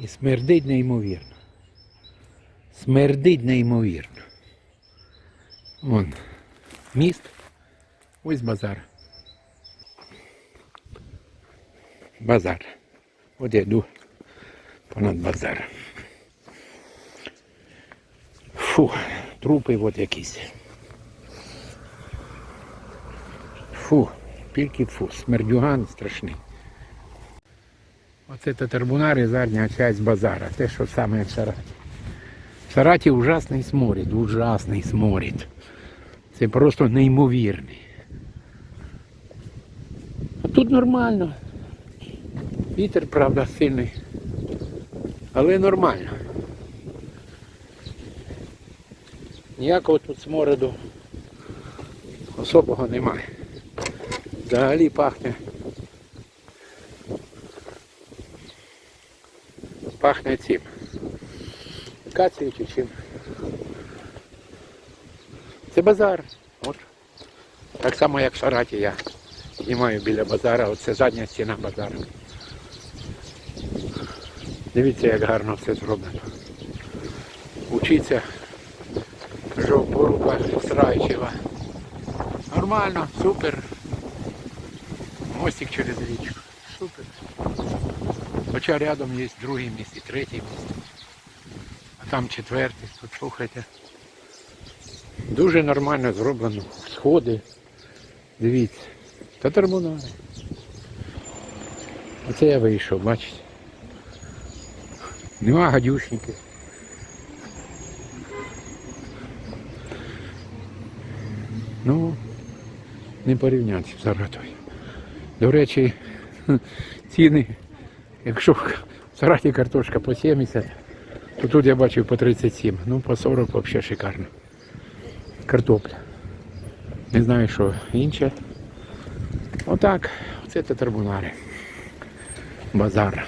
І смердить неймовірно. Смердить неймовірно. Вон міст. Ось базар. Базар. От я йду понад базар. Фу, трупи от якісь. Фу, тільки фу, смердюган страшний. Оце татарбунар і задня часть базара. Те, що саме в Сараті. В Сараті ужасний сморід, ужасний сморід. Це просто неймовірний. А тут нормально. Вітер, правда, сильний. Але нормально. Ніякого тут смороду особого немає. Взагалі пахне. Пахне цим. Кацією чи чим. Це базар. От. Так само як в Сараті я знімаю біля базара, оце задня стіна базару. Дивіться, як гарно все зроблено. Учиться Жовпоруба Срайчева. Нормально, супер. Мостик через річку. Супер. Хоча рядом є другий міст і третій міст. А там четвертий. Тут слухайте. Дуже нормально зроблено. Сходи. Дивіться. Та термонари. Оце я вийшов, бачите. Нема гадюшників. Ну, не порівняти з Саратою. До речі, ціни, якщо в Сараті картошка по 70, то тут я бачив по 37. Ну, по 40 взагалі шикарно. Картопля. Не знаю, що інше. Отак, оце татарбунари. Базар.